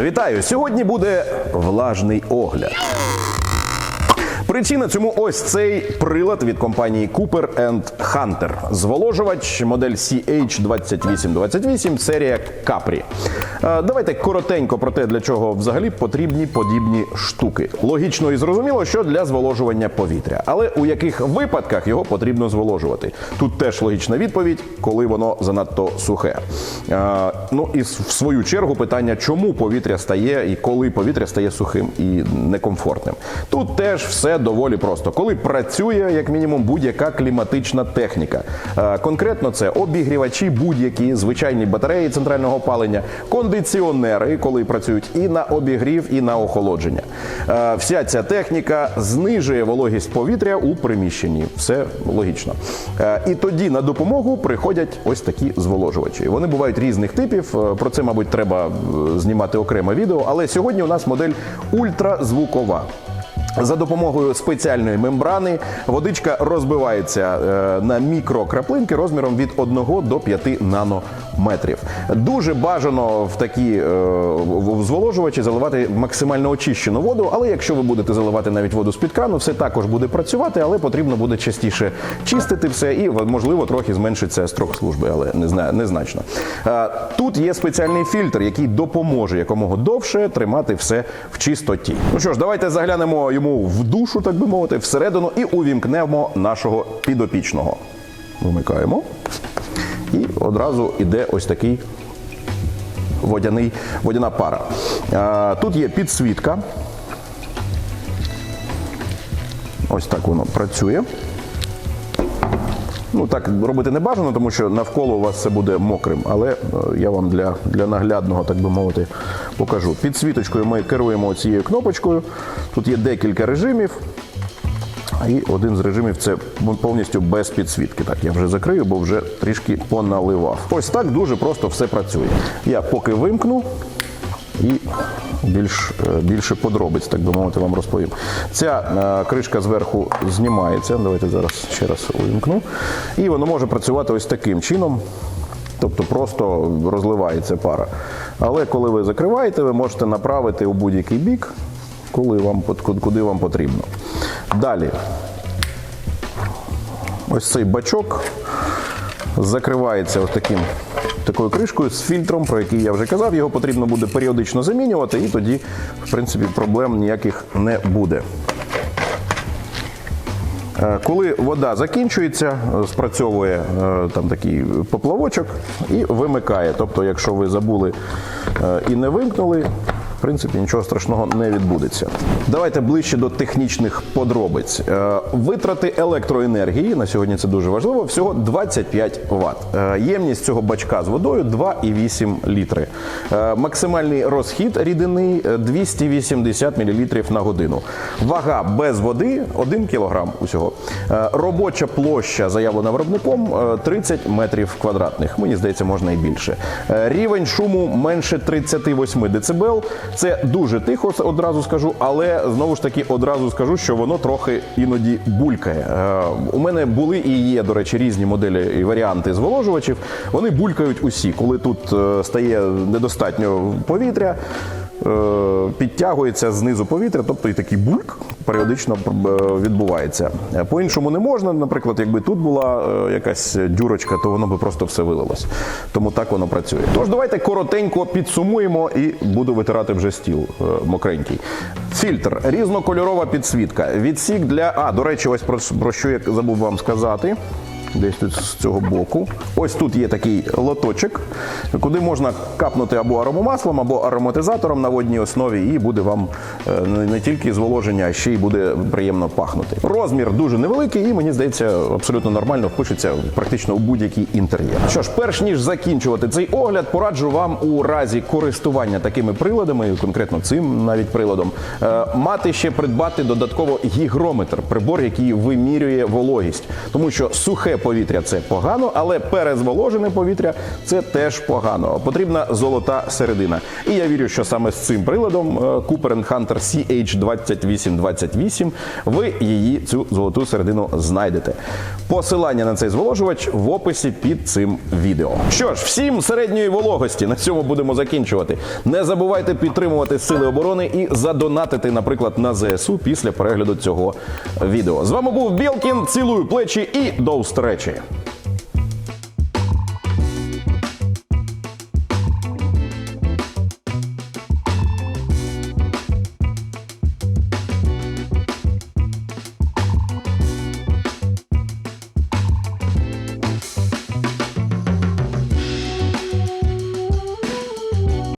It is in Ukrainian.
Вітаю! Сьогодні буде влажний огляд. Причина цьому ось цей прилад від компанії Cooper Hunter. Зволожувач модель CH2828 серія Capri. Е, Давайте коротенько про те, для чого взагалі потрібні подібні штуки. Логічно і зрозуміло, що для зволожування повітря. Але у яких випадках його потрібно зволожувати? Тут теж логічна відповідь, коли воно занадто сухе. Е, Ну і в свою чергу питання, чому повітря стає і коли повітря стає сухим і некомфортним. Тут теж все доволі просто. Коли працює, як мінімум, будь-яка кліматична техніка. Е, Конкретно це обігрівачі, будь-які звичайні батареї центрального опалення, кондиціонери, коли працюють і на обігрів, і на охолодження. Е, Вся ця техніка знижує вологість повітря у приміщенні. Все логічно. Е, І тоді на допомогу приходять ось такі зволожувачі. Вони бувають різних типів. Про це, мабуть, треба знімати окреме відео. Але сьогодні у нас модель ультразвукова. За допомогою спеціальної мембрани водичка розбивається е, на мікрокраплинки розміром від 1 до 5 нанометрів. Дуже бажано в такі е, в- зволожувачі заливати максимально очищену воду, але якщо ви будете заливати навіть воду з-під крану, все також буде працювати, але потрібно буде частіше чистити все і можливо трохи зменшиться строк служби, але не знаю, незначно. Е, Тут є спеціальний фільтр, який допоможе якомога довше тримати все в чистоті. Ну що ж, давайте заглянемо йому в душу, так би мовити, всередину і увімкнемо нашого підопічного. Вимикаємо. І одразу іде ось такий водяний, водяна пара. Тут є підсвітка. Ось так воно працює. Ну так робити не бажано, тому що навколо у вас все буде мокрим. Але е, я вам для, для наглядного, так би мовити, покажу. Підсвіточкою ми керуємо цією кнопочкою. Тут є декілька режимів. І один з режимів це повністю без підсвітки. Так, я вже закрию, бо вже трішки поналивав. Ось так дуже просто все працює. Я поки вимкну і більш, е, більше подробиць, так би мовити, вам розповім. Ця е, кришка зверху знімається. Давайте зараз ще раз увімкну. І воно може працювати ось таким чином. Тобто просто розливається пара. Але коли ви закриваєте, ви можете направити у будь-який бік, коли вам, куди вам потрібно. Далі. Ось цей бачок закривається ось таким, такою кришкою з фільтром, про який я вже казав. Його потрібно буде періодично замінювати, і тоді, в принципі, проблем ніяких не буде. Е, Коли вода закінчується, спрацьовує е, там такий поплавочок і вимикає. Тобто, якщо ви забули е, і не вимкнули, принципі, нічого страшного не відбудеться. Давайте ближче до технічних подробиць. Е, Витрати електроенергії на сьогодні це дуже важливо. Всього 25 Вт. Е, Ємність цього бачка з водою 2,8 літри. Е, Максимальний розхід рідини е, 280 мл на годину. Вага без води 1 кг усього. Робоча площа заявлена виробником е, 30 метрів квадратних. Мені здається, можна і більше. Рівень шуму менше 38 дБ. Це дуже тихо, одразу скажу, але знову ж таки одразу скажу, що воно трохи іноді булькає. Е, У мене були і є, до речі, різні моделі і варіанти зволожувачів. Вони булькають усі, коли тут е, стає недостатньо повітря. е, Підтягується знизу повітря, тобто і такий бульк періодично е, відбувається. Е, По-іншому не можна. Наприклад, якби тут була е, якась дюрочка, то воно би просто все вилилось. Тому так воно працює. Тож давайте коротенько підсумуємо і буду витирати вже стіл е, мокренький. Фільтр, різнокольорова підсвітка, відсік для. А, до речі, ось про, про що я забув вам сказати. Десь тут з цього боку. Ось тут є такий лоточок, куди можна капнути або аромомаслом, або ароматизатором на водній основі, і буде вам е, не тільки зволоження, а ще й буде приємно пахнути. Розмір дуже невеликий, і мені здається, абсолютно нормально впишеться практично у будь-який інтер'єр. Що ж, перш ніж закінчувати цей огляд, пораджу вам у разі користування такими приладами, конкретно цим навіть приладом, е, мати ще придбати додатково гігрометр, прибор, який вимірює вологість, тому що сухе повітря це погано, але перезволожене повітря це теж погано. Потрібна золота середина. І я вірю, що саме з цим приладом е, Cooper Hunter CH2828 ви її цю золоту середину знайдете. Посилання на цей зволожувач в описі під цим відео. Що ж, всім середньої вологості на цьому будемо закінчувати. Не забувайте підтримувати сили оборони і задонатити, наприклад, на ЗСУ після перегляду цього відео. З вами був Білкін. Цілую плечі і до встречі. речі.